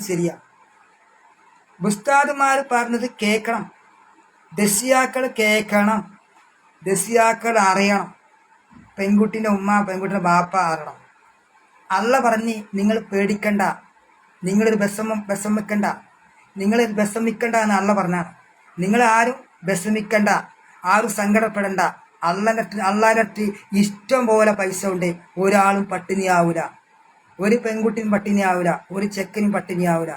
ശരിയാ ഉസ്താദുമാർ പറഞ്ഞത് കേൾക്കണം ദസിയാക്കൾ കേൾക്കണം ദസിയാക്കൾ അറിയണം പെൺകുട്ടിന്റെ ഉമ്മ പെൺകുട്ടിന്റെ ബാപ്പ അറിയണം അള്ള പറഞ്ഞ് നിങ്ങൾ പേടിക്കണ്ട നിങ്ങളൊരു വിഷമം വിഷമിക്കണ്ട നിങ്ങൾ വിഷമിക്കണ്ട എന്ന് അള്ള പറഞ്ഞാണ് നിങ്ങൾ ആരും വിഷമിക്കണ്ട ആരും സങ്കടപ്പെടണ്ട അള്ളനട്ട് അള്ളാനട്ട് ഇഷ്ടം പോലെ പൈസ ഉണ്ട് ഒരാളും പട്ടിണിയാവൂല ഒരു പെൺകുട്ടിയും പട്ടിണിയാവൂല ഒരു ചെക്കനും പട്ടിണിയാവൂല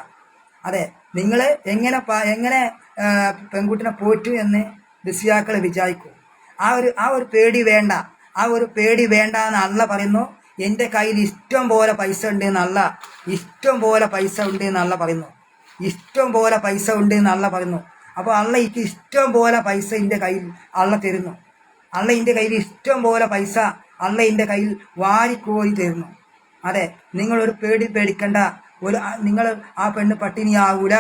അതെ നിങ്ങൾ എങ്ങനെ എങ്ങനെ പെൺകുട്ടിനെ പോറ്റു എന്ന് ദിസിയാക്കൾ വിചാരിക്കും. ആ ഒരു ആ ഒരു പേടി വേണ്ട ആ ഒരു പേടി വേണ്ട എന്ന് അല്ല പറയുന്നു. എന്റെ കയ്യിൽ ഇഷ്ടം പോലെ പൈസ ഉണ്ട് എന്നല്ല ഇഷ്ടം പോലെ പൈസ ഉണ്ട് എന്നല്ല പറയുന്നു. ഇഷ്ടം പോലെ പൈസ ഉണ്ട് എന്നല്ല പറയുന്നു. അപ്പോൾ അള്ള എനിക്ക് ഇഷ്ടം പോലെ പൈസ എന്റെ കയ്യിൽ അള്ള തരുന്നു. അള്ള എന്റെ കയ്യിൽ ഇഷ്ടം പോലെ പൈസ അള്ള എന്റെ കയ്യിൽ വാരിക്കോരി തരുന്നു. അതെ നിങ്ങൾ ഒരു പേടി പേടിക്കണ്ട. ഒരു നിങ്ങൾ ആ പെണ്ണ് പട്ടിണിയാവൂല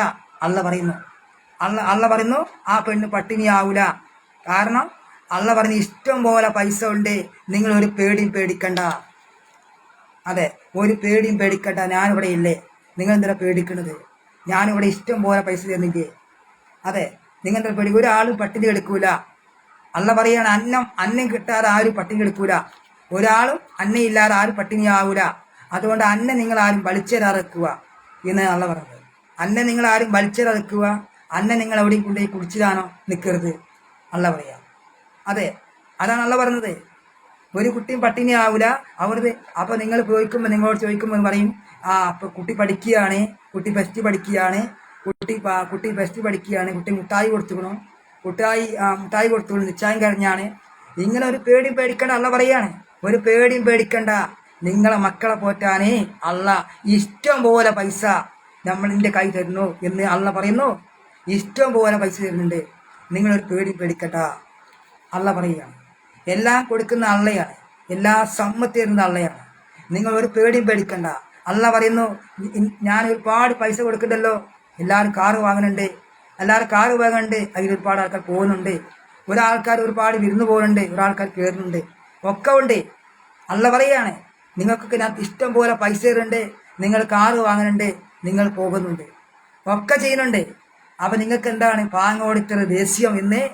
അള്ള പറയുന്നു. അള്ള അള്ള പറയുന്നു ആ പെണ്ണ് പട്ടിണിയാവൂല. കാരണം അള്ള പറഞ്ഞ് ഇഷ്ടം പോലെ പൈസ ഉണ്ട് നിങ്ങൾ ഒരു പേടിയും പേടിക്കണ്ട. അതെ ഒരു പേടിയും പേടിക്കണ്ട ഞാനിവിടെ ഇല്ലേ. നിങ്ങൾ എന്തിനാ പേടിക്കണത്? ഞാനിവിടെ ഇഷ്ടം പോലെ പൈസ തരുന്നില്ലേ അതെ നിങ്ങൾ എന്താ പേടി? ഒരാളും പട്ടിണി എടുക്കൂല. അല്ല പറയാണ് അന്നം അന്നം കിട്ടാതെ ആരും പട്ടിണി എടുക്കൂല. ഒരാളും അന്നയില്ലാതെ ആരും പട്ടിണിയാവൂല. അതുകൊണ്ട് അന്നെ നിങ്ങൾ ആരും വലിച്ചെറിക്കുക എന്ന് അല്ല പറഞ്ഞത്. അന്നെ നിങ്ങൾ ആരും വലിച്ചെറിക്കുക അന്നെ നിങ്ങൾ എവിടെയും കൊണ്ടുപോയി കുടിച്ചിട്ടാണോ നിൽക്കരുത് അള്ള പറയാ. അതെ അതാണ് അല്ല പറഞ്ഞത്. ഒരു കുട്ടിയും പട്ടിണി ആവൂല. അവരത് അപ്പൊ നിങ്ങൾ ചോദിക്കുമ്പോൾ നിങ്ങളോട് ചോദിക്കുമ്പോൾ പറയും ആ അപ്പൊ കുട്ടി പഠിക്കുകയാണ് കുട്ടി ബെസ്റ്റ് പഠിക്കുകയാണ് കുട്ടി കുട്ടി ബെസ്റ്റ് പഠിക്കുകയാണ് കുട്ടി മുട്ടായി കൊടുത്തുക്കണം മുട്ടായി മുട്ടായി കൊടുത്തു നിശ്ചയം കഴിഞ്ഞാണ്. ഇങ്ങനെ ഒരു പേടിയും പേടിക്കണ്ട അള്ള പറയാണ്. ഒരു പേടിയും പേടിക്കണ്ട. നിങ്ങളെ മക്കളെ പോറ്റാനേ അല്ല ഇഷ്ടം പോലെ പൈസ നമ്മളിന്റെ കൈ തരുന്നു എന്ന് അള്ള പറയുന്നു. ഇഷ്ടം പോലെ പൈസ തരുന്നുണ്ട്. നിങ്ങളൊരു പേടി പേടിക്കണ്ട. അള്ള പറയുകയാണ്. എല്ലാം കൊടുക്കുന്ന അള്ളയാണ്. എല്ലാ സമ്മതി തരുന്ന അള്ളയാണ്. നിങ്ങൾ ഒരു പേടിയും പേടിക്കണ്ട. അള്ള പറയുന്നു ഞാൻ ഒരുപാട് പൈസ കൊടുക്കണ്ടല്ലോ. എല്ലാവരും കാറ് വാങ്ങുന്നുണ്ട് എല്ലാവരും കാറ് വാങ്ങുന്നുണ്ട് അതിൽ ഒരുപാട് ആൾക്കാർ പോകുന്നുണ്ട്. ഒരാൾക്കാർ ഒരുപാട് വിരുന്ന് പോകുന്നുണ്ട്. ഒരാൾക്കാർ കയറുന്നുണ്ട്. ഒക്കെ ഉണ്ട്. അള്ള പറയാണ് നിങ്ങൾക്കൊക്കെ ഇഷ്ടം പോലെ പൈസ തരുന്നുണ്ട് നിങ്ങൾ കാറ് വാങ്ങുന്നുണ്ട് നിങ്ങൾ പോകുന്നുണ്ട്. ഒക്കെ ചെയ്യുന്നുണ്ട്. അപ്പൊ നിങ്ങൾക്ക് എന്താണ്? പാങ്ങോടിത്തറ ദേഷ്യം എന്ന്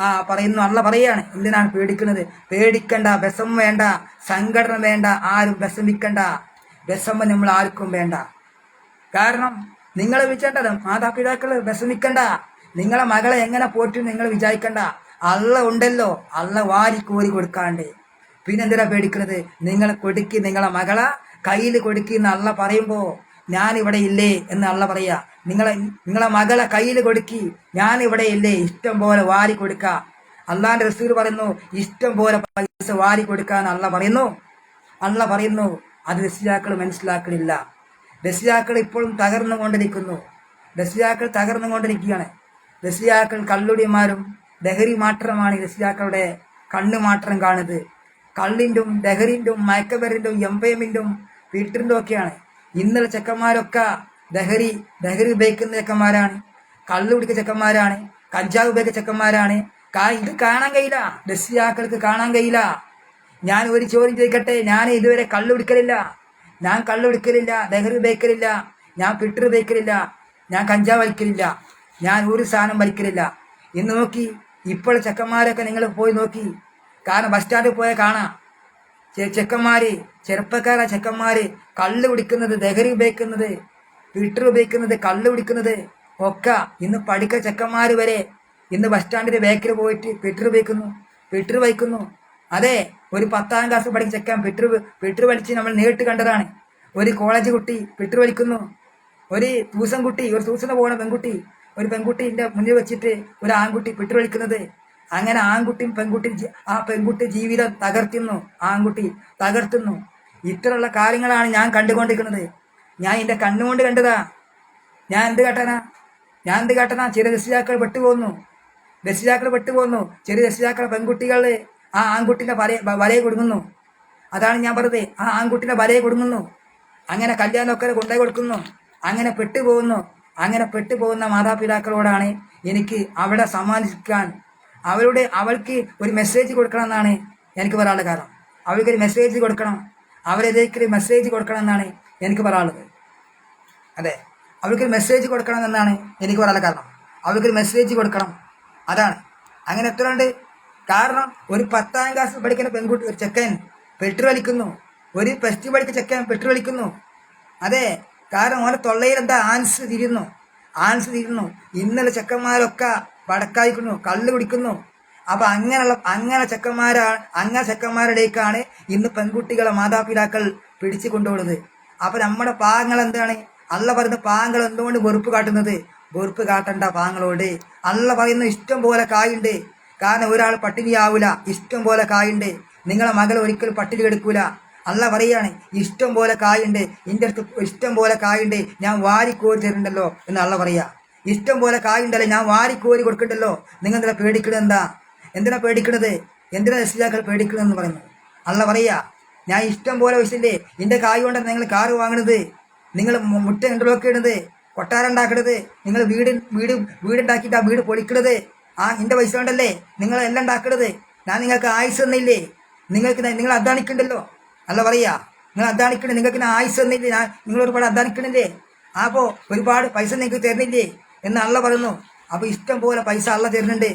ആ പറയുന്നു അല്ല പറയാണ്. എന്തിനാണ് പേടിക്കുന്നത്? പേടിക്കണ്ട വിഷം വേണ്ട സംഘടന വേണ്ട ആരും വിഷമിക്കണ്ട. വിഷമം നമ്മൾ ആർക്കും വേണ്ട. കാരണം നിങ്ങൾ വിചാരിക്കേണ്ടത് മാതാപിതാക്കൾ വിഷമിക്കണ്ട. നിങ്ങളെ മകളെ എങ്ങനെ പോറ്റും നിങ്ങൾ വിചാരിക്കണ്ട. അള്ള ഉണ്ടല്ലോ. അള്ള വാരി കോരി കൊടുക്കാണ്ട്. പിന്നെന്തിനാ പേടിക്കുന്നത് നിങ്ങൾ കൊടുക്കി നിങ്ങളെ മകളെ? കയ്യിൽ കൊടുക്കി എന്ന് അള്ള പറയുമ്പോ ഞാൻ ഇവിടെ ഇല്ലേ എന്ന് അള്ള പറയാ. നിങ്ങളെ നിങ്ങളെ മകളെ കയ്യിൽ കൊടുക്കി ഞാൻ ഇവിടെ ഇല്ലേ ഇഷ്ടം പോലെ വാരി കൊടുക്ക. അള്ളാന്റെ റസൂൽ പറയുന്നു ഇഷ്ടം പോലെ പൈസ വാരി കൊടുക്കാന്ന് അള്ള പറയുന്നു. അള്ള പറയുന്നു അത് രസിതാക്കൾ മനസ്സിലാക്കണില്ല. രസിതാക്കൾ ഇപ്പോഴും തകർന്നു കൊണ്ടിരിക്കുന്നു. രസിയാക്കൾ രസിതാക്കൾ തകർന്നുകൊണ്ടിരിക്കുകയാണ് രസിതാക്കൾ കള്ളുടിമാരും ലഹരി മാത്രമാണ് രസിതാക്കളുടെ കണ്ണു മാത്രം കാണുന്നത്. കള്ളിന്റും ലഹരിന്റും മയക്കബറിന്റും എംപയമിന്റെ ഫിൽറ്ററിന്റെ ഒക്കെയാണ് ഇന്നലെ ചെക്കന്മാരൊക്കെ ലഹരി ലഹരി ഉപയോഗിക്കുന്ന ചെക്കന്മാരാണ്. കള്ളു കുടിക്കുന്ന ചെക്കന്മാരാണ്. കഞ്ചാവ് ഉപയോഗിക്കുന്ന ചെക്കന്മാരാണ്. ഇത് കാണാൻ കഴിയില്ല. രസിതാക്കൾക്ക് കാണാൻ കഴിയില്ല. ഞാൻ ഒരു ചോദ്യം ചോദിക്കട്ടെ? ഞാൻ ഇതുവരെ കള്ളു കുടിക്കലില്ല. ഞാൻ കള്ളു കുടിക്കലില്ല ലഹരി ഉപയോഗിക്കലില്ല. ഞാൻ ഫിൽറ്റർ ഉപയോഗിക്കലില്ല. ഞാൻ കഞ്ചാവ് വലിക്കലില്ല. ഞാൻ ഒരു സാധനം വലിക്കലില്ല. ഇന്ന് നോക്കി ഇപ്പോൾ ചെക്കന്മാരൊക്കെ നിങ്ങൾ പോയി നോക്കി. കാരണം ബസ് സ്റ്റാൻഡിൽ പോയാൽ കാണാം. ചെക്കന്മാര് ചെറുപ്പക്കാര ചെക്കന്മാര് കള്ള് കുടിക്കുന്നത് ദഹരി ഉപയോഗിക്കുന്നത് ട്വിറ്റർ ഉപയോഗിക്കുന്നത് കള്ള് കുടിക്കുന്നത് ഒക്കെ ഇന്ന് പഠിക്ക ചെക്കന്മാര് വരെ ഇന്ന് ബസ് സ്റ്റാൻഡിൽ ബേക്കിൽ പോയിട്ട് ട്വിറ്റർ ഉപയോഗിക്കുന്നു ട്വിറ്റർ വഹിക്കുന്നു. അതെ ഒരു പത്താം ക്ലാസ് പഠിക്കുന്ന ചെക്കൻ ട്വിറ്റർ ട്വിറ്റർ വലിച്ച് നമ്മൾ നേരിട്ട് കണ്ടതാണ്. ഒരു കോളേജ് കുട്ടി ട്വിറ്റർ വലിക്കുന്നു. ഒരു തൂസം കുട്ടി ഒരു തൂസന് പോകുന്ന പെൺകുട്ടി ഒരു പെൺകുട്ടിന്റെ മുന്നിൽ വെച്ചിട്ട് ഒരു ആൺകുട്ടി ട്വിറ്റർ വലിക്കുന്നത്. അങ്ങനെ ആൺകുട്ടിയും പെൺകുട്ടി ആ പെൺകുട്ടി ജീവിതം തകർത്തുന്നു ആൺകുട്ടി തകർത്തുന്നു ഇത്തരമുള്ള കാര്യങ്ങളാണ് ഞാൻ കണ്ടുകൊണ്ടിരിക്കുന്നത്. ഞാൻ എന്റെ കണ്ണുകൊണ്ട് കണ്ടതാ. ഞാൻ എന്ത് കേട്ടനാ? ഞാൻ എന്ത് കേട്ടനാ? ചെറിയ രക്ഷിതാക്കൾ പെട്ടുപോകുന്നു രക്ഷിതാക്കൾ പെട്ടുപോകുന്നു ചെറിയ രക്ഷിതാക്കൾ പെൺകുട്ടികൾ ആ ആൺകുട്ടിന്റെ വല വലയെ കൊടുങ്ങുന്നു അതാണ് ഞാൻ പറഞ്ഞത്. ആ ആൺകുട്ടിന്റെ വലയെ കൊടുങ്ങുന്നു അങ്ങനെ കല്യാണമൊക്കെ കൊണ്ടുപോയി കൊടുക്കുന്നു. അങ്ങനെ പെട്ടുപോകുന്നു അങ്ങനെ പെട്ടുപോകുന്ന മാതാപിതാക്കളോടാണ് എനിക്ക് അവിടെ സമ്മാനിക്കാൻ അവരുടെ അവൾക്ക് ഒരു മെസ്സേജ് കൊടുക്കണം എന്നാണ് എനിക്ക് പറയാനുള്ള കാരണം. അവൾക്ക് ഒരു മെസ്സേജ് കൊടുക്കണം. അവരെതിലേക്ക് മെസ്സേജ് കൊടുക്കണം എന്നാണ് എനിക്ക് പറയാനുള്ളത്. അതെ. അവർക്കൊരു മെസ്സേജ് കൊടുക്കണം എന്നാണ് എനിക്ക് പറയാനുള്ള കാരണം. അവർക്കൊരു മെസ്സേജ് കൊടുക്കണം. അതാണ്. അങ്ങനെ എത്ര ഉണ്ട് കാരണം ഒരു പത്താം ക്ലാസ് പഠിക്കുന്ന പെൺകുട്ടി ഒരു ചെക്കൻ പെട്രോൾ വലിക്കുന്നു ഒരു പ്ലസ് ടു പഠിക്കുന്ന ചെക്കൻ പെട്രോൾ വലിക്കുന്നു അതെ. കാരണം ഓരോ തൊള്ളയിൽ എന്താ? ആൻസ് തിരിയുന്നു. ആൻസ് തിരിയുന്നു. ഇന്നലെ ചെക്കന്മാരൊക്കെ വടക്കായിക്കുന്നു കള്ള് കുടിക്കുന്നു അപ്പൊ അങ്ങനെയുള്ള അങ്ങനെ ചെക്കന്മാരാണ് അങ്ങനെ ചെക്കന്മാരുടേക്കാണ് ഇന്ന് പെൺകുട്ടികളെ മാതാപിതാക്കൾ പിടിച്ചു കൊണ്ടുപോകുന്നത്. അപ്പൊ നമ്മുടെ പാങ്ങൾ എന്താണ്? അല്ല പറയുന്ന പാങ്ങൾ എന്തുകൊണ്ട് വെറുപ്പ് കാട്ടുന്നത്? വെറുപ്പ് കാട്ടണ്ട പാങ്ങളോട് അല്ല പറയുന്ന ഇഷ്ടം പോലെ കായുണ്ട്. കാരണം ഒരാൾ പട്ടിണിയാവൂല ഇഷ്ടം പോലെ കായുണ്ട്. നിങ്ങളെ മകൾ ഒരിക്കലും പട്ടിണി എടുക്കൂല അല്ല പറയാണ് ഇഷ്ടം പോലെ കായുണ്ട്. ഇന്റെ അടുത്ത് ഇഷ്ടം പോലെ കായുണ്ട്. ഞാൻ വാരിക്കോരി തരുന്നുണ്ടല്ലോ എന്ന് അള്ള പറയാ. ഇഷ്ടം പോലെ കായുണ്ടല്ലോ ഞാൻ വാരി കോരി കൊടുക്കണ്ടല്ലോ. നിങ്ങൾ എന്തിനാ പേടിക്കണത് എന്താ? എന്തിനാ പേടിക്കണത്? എന്തിനാ രക്ഷിതാക്കൾ പേടിക്കണമെന്ന് പറയുന്നത്? അല്ല പറയാ ഞാൻ ഇഷ്ടം പോലെ വെച്ചില്ലേ എന്റെ കായ് കൊണ്ടാണ് നിങ്ങൾ കാറ് വാങ്ങണത്. നിങ്ങൾ മുട്ട എന്തൊക്കെ ഇടുന്നത് കൊട്ടാരം ഉണ്ടാക്കണത്. നിങ്ങൾ വീട് വീട് വീടുണ്ടാക്കിയിട്ട് ആ വീട് പൊളിക്കണത്. ആ എന്റെ പൈസ കൊണ്ടല്ലേ നിങ്ങൾ എല്ലാം ഉണ്ടാക്കണത്? ഞാൻ നിങ്ങൾക്ക് ആയുസ് തന്നില്ലേ? നിങ്ങൾക്ക് നിങ്ങൾ അധ്വാനിക്കണ്ടല്ലോ? അല്ല പറയാ നിങ്ങൾ അധ്വാനിക്കണേ നിങ്ങൾക്ക് ആയുസ് തന്നില്ലേ? ഞാൻ നിങ്ങൾ ഒരുപാട് അധ്വാനിക്കണില്ലേ? അപ്പോ ഒരുപാട് പൈസ നിങ്ങൾക്ക് തരുന്നില്ലേ? എന്ന് അള്ള പറയുന്നു. അപ്പൊ ഇഷ്ടം പോലെ പൈസ അള്ള തരുന്നുണ്ട്.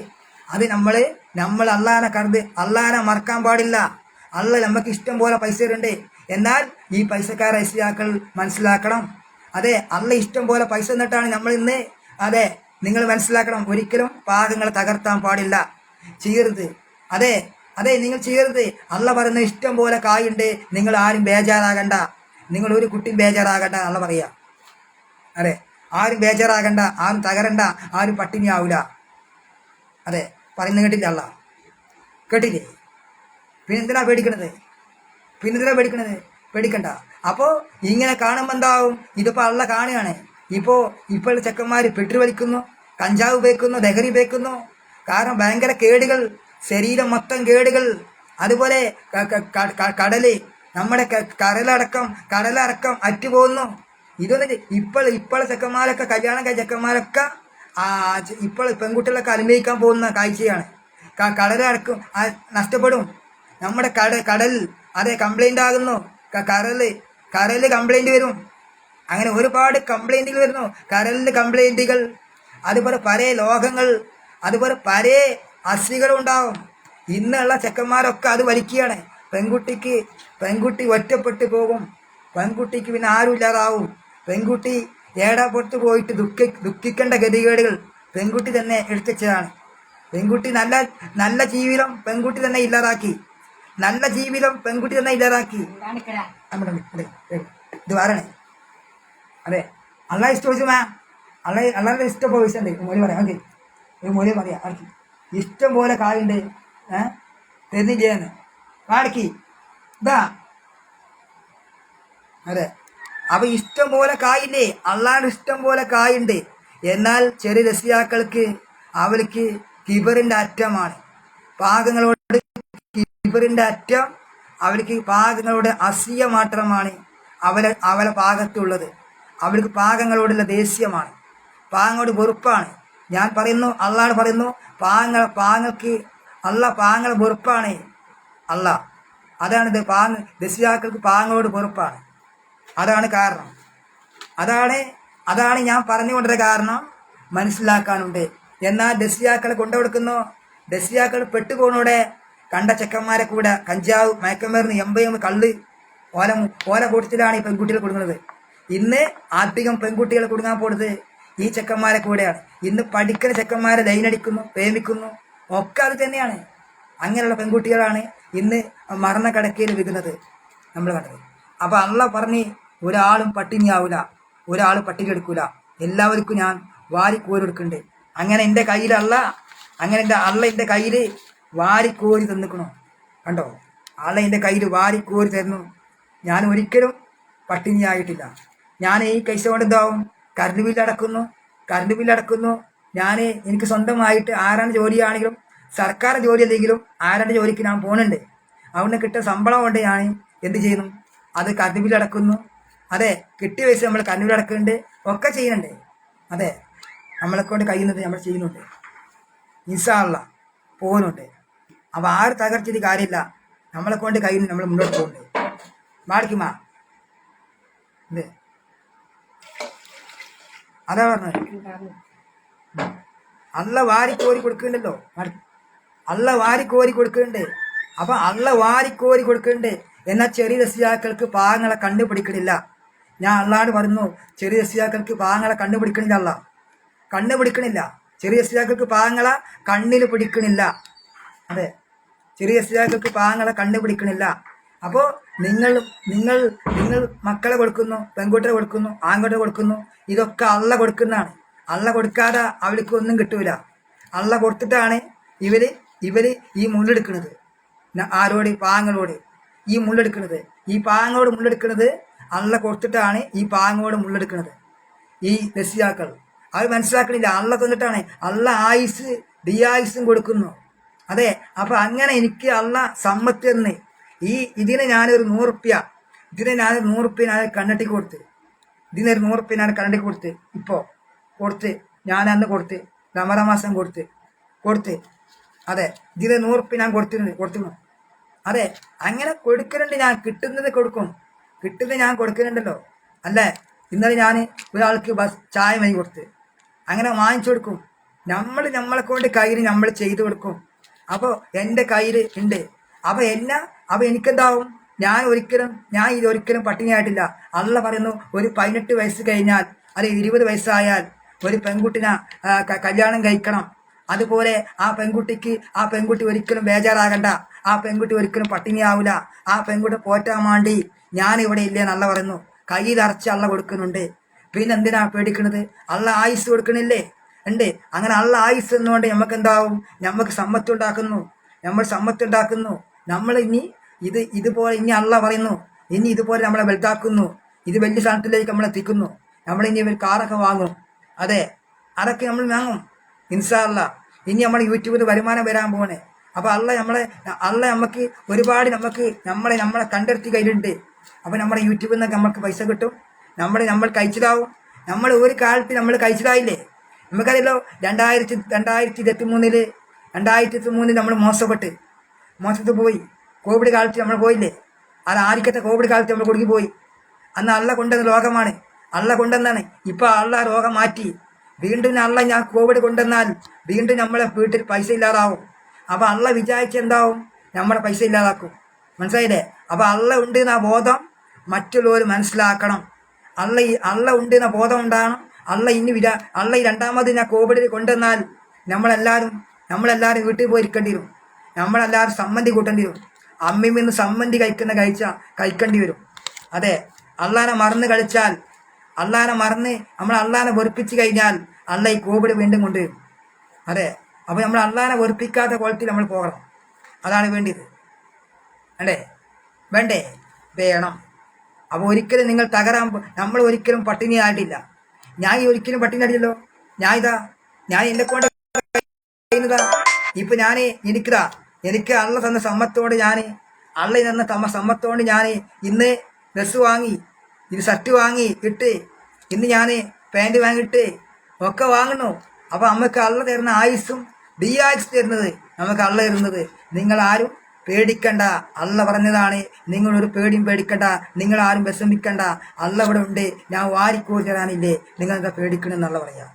അത് നമ്മൾ നമ്മൾ അള്ളാനെ കരുത് അള്ളാനെ മറക്കാൻ പാടില്ല. അള്ള നമുക്ക് ഇഷ്ടം പോലെ പൈസ തരുന്നുണ്ട്. എന്നാൽ ഈ പൈസക്കാരെ ഐശ്വര്യാക്കൾ മനസ്സിലാക്കണം. അതെ അള്ള ഇഷ്ടം പോലെ പൈസ എന്നിട്ടാണ് നമ്മൾ ഇന്ന് അതെ നിങ്ങൾ മനസ്സിലാക്കണം. ഒരിക്കലും പാകങ്ങൾ തകർത്താൻ പാടില്ല. ചെയ്യരുത്. അതെ അതെ നിങ്ങൾ ചെയ്യരുത്. അള്ള പറയുന്ന ഇഷ്ടം പോലെ കായുണ്ട്. നിങ്ങൾ ആരും ബേജാറാകണ്ട. നിങ്ങൾ ഒരു കുട്ടിയും ബേജാറാകണ്ട അള്ള പറയാ അതെ. ആരും ബേജാറാകണ്ട ആരും തകരണ്ട ആരും പട്ടിണിയാവില്ല അതെ പറയുന്നത് കേട്ടില്ല അല്ല കേട്ടില്ലേ? പിന്നെ എന്തിനാ പേടിക്കണത്? പിന്നെ എന്തിനാ പേടിക്കണത്? പേടിക്കണ്ട. അപ്പോൾ ഇങ്ങനെ കാണുമ്പോൾ എന്താവും? ഇതിപ്പോൾ അള്ള കാണുകയാണ്. ഇപ്പോൾ ഇപ്പോഴുള്ള ചെക്കന്മാർ പെട്ടു വലിക്കുന്നു കഞ്ചാവ് ഉപയോഗിക്കുന്നു ലഹരി ഉപയോഗിക്കുന്നു. കാരണം ഭയങ്കര കേടുകൾ ശരീരം മൊത്തം കേടുകൾ. അതുപോലെ കടൽ നമ്മുടെ കരലടക്കം കടലടക്കം അറ്റുപോകുന്നു. ഇതൊന്നും ഇപ്പോൾ ഇപ്പോഴെ ചെക്കന്മാരൊക്കെ കല്യാണം കഴിച്ച ചെക്കന്മാരൊക്കെ ഇപ്പോൾ പെൺകുട്ടികളൊക്കെ അനുഭവിക്കാൻ പോകുന്ന കാഴ്ചയാണ്. കടലടക്കം നഷ്ടപ്പെടും. നമ്മുടെ കട കടൽ അതെ കംപ്ലൈന്റ് ആകുന്നു. കടൽ കടൽ കംപ്ലൈന്റ് വരും. അങ്ങനെ ഒരുപാട് കംപ്ലൈന്റുകൾ വരുന്നു. കടലിൽ കംപ്ലൈന്റുകൾ അതുപോലെ പല ലോകങ്ങൾ അതുപോലെ പല അസ്ഥികളും ഉണ്ടാവും. ഇന്നുള്ള ചെക്കന്മാരൊക്കെ അത് വലിക്കുകയാണ്. പെൺകുട്ടിക്ക് പെൺകുട്ടി ഒറ്റപ്പെട്ടു പോകും. പെൺകുട്ടിക്ക് പിന്നെ ആരും ഇല്ലാതാവും പെൺകുട്ടി ഏടാപ്പുറത്ത് പോയിട്ട് ദുഃഖി ദുഃഖിക്കേണ്ട ഗതികേടുകൾ പെൺകുട്ടി തന്നെ എടുത്തുവെച്ചതാണ്. പെൺകുട്ടി നല്ല നല്ല ജീവിതം പെൺകുട്ടി തന്നെ ഇല്ലാതാക്കി. നല്ല ജീവിതം പെൺകുട്ടി തന്നെ ഇല്ലാതാക്കി. നമ്മുടെ. ഇത് പറയണേ അതെ അള്ള ഇഷ്ടമാ അള്ള അള്ളാന്റെ ഇഷ്ടം പോലെ ഉണ്ട്. മൊഴി പറയാം ഓക്കെ. ഒരു മൊഴി പറയാം ഇഷ്ടം പോലെ കായുണ്ട് ഏ? തരുന്നില്ലേന്ന് കാണിക്ക് ഇതാ. അതെ. അപ്പൊ ഇഷ്ടം പോലെ കായില്ലേ? അള്ളാന്റെ ഇഷ്ടം പോലെ കായുണ്ട്. എന്നാൽ ചെറിയ രസിയാക്കൾക്ക് അവർക്ക് കിബറിന്റെ അറ്റമാണ്. പാകങ്ങളോട് കിബറിന്റെ അറ്റം അവർക്ക് പാകങ്ങളോട് അസിയ മാത്രമാണ് അവരെ അവരെ പാകത്തുള്ളത്. അവർക്ക് പാകങ്ങളോടുള്ള ദേഷ്യമാണ്. പാങ്ങോട് വെറുപ്പാണ്. ഞാൻ പറയുന്നു അള്ളാഹ് പറയുന്നു പാങ്ങൾ പാങ്ങൾക്ക് അല്ല പാങ്ങൾ വെറുപ്പാണ്. അല്ല അതാണ് ഇത് പാങ് ദസിയാക്കൾക്ക് പാങ്ങോട് വെറുപ്പാണ്. അതാണ് കാരണം. അതാണ് അതാണ് ഞാൻ പറഞ്ഞുകൊണ്ടത് കാരണം മനസ്സിലാക്കാനുണ്ട്. എന്നാൽ ദസ്യാക്കൾ കൊണ്ടു കൊടുക്കുന്നു ദശിയാക്കൾ പെട്ടുപോണോടെ കണ്ട ചെക്കന്മാരെ കൂടെ കഞ്ചാവ് മയക്കമരുന്ന് എമ്പയും കള്ള് ഓല ഓല കൂട്ടത്തിലാണ് ഈ പെൺകുട്ടികൾ കൊടുക്കുന്നത്. ഇന്ന് അധികം പെൺകുട്ടികൾ കൊടുക്കാൻ പോണത് ഈ ചെക്കന്മാരെ കൂടെയാണ്. ഇന്ന് പഠിക്കുന്ന ചെക്കന്മാരെ ലൈനടിക്കുന്നു പ്രേമിക്കുന്നു ഒക്കെ അത് തന്നെയാണ്. അങ്ങനെയുള്ള പെൺകുട്ടികളാണ് ഇന്ന് മരണ മരണക്കടക്കയിൽ വിൽക്കുന്നത് നമ്മൾ കണ്ടത്. അപ്പൊ അള്ള പറഞ്ഞ് ഒരാളും പട്ടിണിയാവൂല ഒരാൾ പട്ടിണി എടുക്കൂല. എല്ലാവർക്കും ഞാൻ വാരിക്കോരി എടുക്കണ്ടേ അങ്ങനെ എന്റെ കയ്യിലല്ല അങ്ങനെ എന്റെ അള്ള എന്റെ കയ്യിൽ വാരിക്കോരി തന്നിക്കണോ. കണ്ടോ? അള്ള എന്റെ കയ്യിൽ വാരിക്കോരി തരുന്നു. ഞാൻ ഒരിക്കലും പട്ടിണിയായിട്ടില്ല. ഞാൻ ഈ പൈസ കൊണ്ട് എന്താവും? കറണ്ട് ബില്ല് അടക്കുന്നു കറണ്ട് ബില്ല് അടക്കുന്നു. ഞാൻ എനിക്ക് സ്വന്തമായിട്ട് ആരാണ് ജോലിയാണെങ്കിലും സർക്കാർ ജോലി അല്ലെങ്കിലും ആരാണ് ജോലിക്ക് ഞാൻ പോകുന്നുണ്ട് അവിടെ കിട്ടിയ ശമ്പളം കൊണ്ട് ഞാൻ എന്ത് ചെയ്യുന്നു? അത് അടക്കുന്നു. അതെ കിട്ടിയ പൈസ നമ്മൾ അടക്കുന്നുണ്ട്. ഒക്കെ ചെയ്യുന്നുണ്ട്. അതെ നമ്മളെ കൊണ്ട് കഴിയുന്നത് നമ്മൾ ചെയ്യുന്നുണ്ട്. നിസ്സാള്ള പോകുന്നുണ്ട്. അപ്പോൾ ആര് തകർച്ചത് കാര്യമില്ല. നമ്മളെ കൊണ്ട് കഴിയുന്നു നമ്മൾ മുന്നോട്ട് പോകുന്നുണ്ട്. മാടിക്കുമാ അതാ പറഞ്ഞത്. അള്ള കോരി കൊടുക്കുന്നുണ്ടല്ലോ. അള്ള വാരി കോരി കൊടുക്കുന്നുണ്ട്. അപ്പൊ അള്ള വാരി കോരി കൊടുക്കുന്നുണ്ട്. എന്നാൽ ചെറിയ രസിയാക്കൾക്ക് പാങ്ങളെ കണ്ടുപിടിക്കണില്ല. ഞാൻ അള്ളാട് പറഞ്ഞു ചെറിയ രസിയാക്കൾക്ക് പാങ്ങളെ കണ്ടുപിടിക്കണില്ല അല്ല കണ്ടുപിടിക്കണില്ല. ചെറിയ രസിയാക്കൾക്ക് പാങ്ങളെ കണ്ണിൽ പിടിക്കണില്ല. അതെ. ചെറിയ രസിയാക്കൾക്ക് പാങ്ങളെ കണ്ടുപിടിക്കണില്ല. അപ്പോൾ നിങ്ങൾ നിങ്ങൾ നിങ്ങൾ മക്കളെ കൊടുക്കുന്നു പെൺകുട്ടികളെ കൊടുക്കുന്നു ആൺകുട്ടികളെ കൊടുക്കുന്നു ഇതൊക്കെ അള്ള കൊടുക്കുന്നതാണ്. അള്ള കൊടുക്കാതെ അവർക്ക് ഒന്നും കിട്ടൂല. അള്ള കൊടുത്തിട്ടാണ് ഇവർ ഇവർ ഈ മുള്ളെടുക്കുന്നത് ആരോട്? പാങ്ങളോട് ഈ മുള്ളെടുക്കുന്നത് ഈ പാങ്ങോട് മുള്ളെടുക്കുന്നത് അള്ള കൊടുത്തിട്ടാണ് ഈ പാങ്ങോട് മുള്ളെടുക്കുന്നത് ഈ രസിയാക്കൾ അത് മനസ്സിലാക്കണില്ല. അള്ള തന്നിട്ടാണ്. അള്ള ആയുസ് ഡിയായുസും കൊടുക്കുന്നു. അതെ അപ്പൊ അങ്ങനെ എനിക്ക് അള്ള സമ്മത്ത് തന്ന് ഈ ഇതിനെ ഞാനൊരു നൂറുപ്യ ഇതിന് ഞാനൊരു നൂറുപ്യ ഞാൻ കണ്ണട്ടി കൊടുത്ത് ഇതിനൊരു നൂറുപ്യ ഞാൻ കണ്ണട്ടി കൊടുത്ത് ഇപ്പോ കൊടുത്ത് ഞാൻ അന്ന് കൊടുത്ത് റമദാൻ മാസം കൊടുത്ത് കൊടുത്ത് അതെ ഇതിന് നൂറുപ്യ ഞാൻ കൊടുത്തിരുന്നു കൊടുത്തിരുന്നു. അതെ അങ്ങനെ കൊടുക്കുന്നുണ്ട് ഞാൻ. കിട്ടുന്നത് കൊടുക്കും. കിട്ടുന്നത് ഞാൻ കൊടുക്കുന്നുണ്ടല്ലോ അല്ലേ? ഇന്നലെ ഞാൻ ഒരാൾക്ക് ബസ് ചായ വാങ്ങി കൊടുത്ത്. അങ്ങനെ വാങ്ങിച്ചു കൊടുക്കും. നമ്മൾ നമ്മളെ കൊണ്ട് കയ്യിൽ നമ്മൾ ചെയ്തു കൊടുക്കും. അപ്പോൾ എന്റെ കയ്യിൽ ഉണ്ട്. അപ്പോൾ എന്നാ? അപ്പോൾ എനിക്കെന്താവും? ഞാൻ ഒരിക്കലും ഞാൻ ഇത് ഒരിക്കലും പട്ടിണിയായിട്ടില്ല. അള്ള പറയുന്നു ഒരു പതിനെട്ട് വയസ്സ് കഴിഞ്ഞാൽ അല്ലെങ്കിൽ ഇരുപത് വയസ്സായാൽ ഒരു പെൺകുട്ടിനെ കല്യാണം കഴിക്കണം. അതുപോലെ ആ പെൺകുട്ടിക്ക് ആ പെൺകുട്ടി ഒരിക്കലും ബേജാറാകണ്ട. ആ പെൺകുട്ടി ഒരിക്കലും പട്ടിണിയാവില്ല ആ പെൺകുട്ടി പോറ്റാൻ വേണ്ടി ഞാൻ ഇവിടെ ഇല്ലേ നല്ല പറയുന്നു. കയ്യിൽ അറച്ച് അള്ള കൊടുക്കുന്നുണ്ട്. പിന്നെ എന്തിനാ പേടിക്കണത്? അള്ള ആയുസ് കൊടുക്കണില്ലേ? ഉണ്ട്. അങ്ങനെ അള്ള ആയുസ് എന്നുകൊണ്ട് നമുക്ക് എന്താവും നമുക്ക് സമ്പത്ത് ഉണ്ടാക്കുന്നു നമ്മൾ സമ്പത്ത് ഉണ്ടാക്കുന്നു നമ്മൾ ഇനി ഇത് ഇതുപോലെ ഇനി അള്ള പറയുന്നു. ഇനി ഇതുപോലെ നമ്മളെ വലുതാക്കുന്നു. ഇത് വലിയ സ്ഥാനത്തിലേക്ക് നമ്മളെത്തിക്കുന്നു. നമ്മളിനി ഒരു കാറൊക്കെ വാങ്ങും. അതെ. അതൊക്കെ നമ്മൾ വാങ്ങും. ഇൻഷാല്ല ഇനി നമ്മൾ യൂട്യൂബിൽ വരുമാനം വരാൻ പോണേ അപ്പൊ അള്ള നമ്മളെ അള്ള നമുക്ക് ഒരുപാട് നമുക്ക് നമ്മളെ നമ്മളെ കണ്ടെത്തി കയ്യിലുണ്ട്. അപ്പൊ നമ്മുടെ യൂട്യൂബിൽ നിന്നൊക്കെ നമുക്ക് പൈസ കിട്ടും. നമ്മൾ നമ്മൾ കഴിച്ചതാവും. നമ്മൾ ഒരു കാലത്ത് നമ്മൾ കഴിച്ചതായില്ലേ? നമുക്കറിയല്ലോ രണ്ടായിരത്തി രണ്ടായിരത്തി ഇരുപത്തി മൂന്നിൽ രണ്ടായിരത്തി ഇരുപത്തി മൂന്നിൽ നമ്മൾ മോശപ്പെട്ട്. മോശത്തിൽ പോയി. കോവിഡ് കാലത്ത് നമ്മൾ പോയില്ലേ? അത് ആദ്യത്തെ കോവിഡ് കാലത്ത് നമ്മൾ കുടുങ്ങി പോയി. അന്ന് അള്ള കൊണ്ടുവന്ന രോഗമാണ് അള്ള കൊണ്ടുവന്നാണ് ഇപ്പൊ അള്ള രോഗം മാറ്റി. വീണ്ടും അള്ള ഞാൻ കോവിഡ് കൊണ്ടുവന്നാൽ വീണ്ടും നമ്മളെ വീട്ടിൽ പൈസ ഇല്ലാതാവും. അപ്പൊ അള്ള വിചാരിച്ചെന്താവും? നമ്മളെ പൈസ ഇല്ലാതാക്കും. മനസ്സിലായില്ലേ? അപ്പൊ അള്ള ഉണ്ട് എന്ന ബോധം മറ്റുള്ളവർ മനസ്സിലാക്കണം. അള്ള അള്ള ഉണ്ട് എന്ന ബോധം ഉണ്ടാകണം അള്ള ഇനി വിര അള്ള ഈ രണ്ടാമത് ഞാൻ കോവിഡിൽ കൊണ്ടുവന്നാൽ നമ്മളെല്ലാവരും നമ്മളെല്ലാവരും വീട്ടിൽ പോയി ഇരിക്കേണ്ടി വരും. നമ്മളെല്ലാവരും സമ്മതി കൂട്ടേണ്ടി വരും. അമ്മയും ഇന്ന് സമ്മതി കഴിക്കുന്ന കഴിച്ച കഴിക്കേണ്ടി വരും. അതെ. അള്ളാനെ മറന്ന് കളിച്ചാൽ അള്ളാനെ മറന്ന് നമ്മൾ അള്ളാനെ വെറുപ്പിച്ച് കഴിഞ്ഞാൽ അള്ള ഈ കോവിഡ് വീണ്ടും കൊണ്ട് അതെ അപ്പോൾ നമ്മൾ അള്ളാനെ വെറുപ്പിക്കാത്ത ക്വാളിറ്റി നമ്മൾ പോകണം. അതാണ് വേണ്ടിയത്. അല്ലേ? വേണ്ടേ? വേണം. അപ്പോൾ ഒരിക്കലും നിങ്ങൾ തകരാൻ നമ്മൾ ഒരിക്കലും പട്ടിണി ആയിട്ടില്ല. ഞാൻ ഈ ഒരിക്കലും ആയിട്ടില്ലോ ഞാൻ ഇതാ ഞാൻ എന്നെ കൊണ്ട് ഇപ്പൊ ഞാൻ എനിക്കതാ എനിക്ക് അള്ള തന്ന സമ്മത്തോട് ഞാൻ അള്ള തന്ന തമ്മ സമ്മത്തോട് ഞാൻ ഇന്ന് ഡ്രസ്സ് വാങ്ങി ഇത് ഷർട്ട് വാങ്ങി ഇട്ട് ഇന്ന് ഞാൻ പാന്റ് വാങ്ങിയിട്ട് ഒക്കെ വാങ്ങണു അപ്പം നമുക്ക് അള്ള തരുന്ന ആയുസ്സും ഡി ആയുസ് തരുന്നത് നമുക്ക് അള്ള തരുന്നത്. നിങ്ങൾ ആരും പേടിക്കണ്ട. അള്ള പറഞ്ഞതാണ് നിങ്ങളൊരു പേടിയും പേടിക്കണ്ട. നിങ്ങൾ ആരും വിഷമിക്കണ്ട. അള്ള ഇവിടെ ഉണ്ട്. ഞാൻ വാരിക്കോരി തരാനില്ലേ. നിങ്ങൾ പേടിക്കണമെന്നുള്ള പറയാ.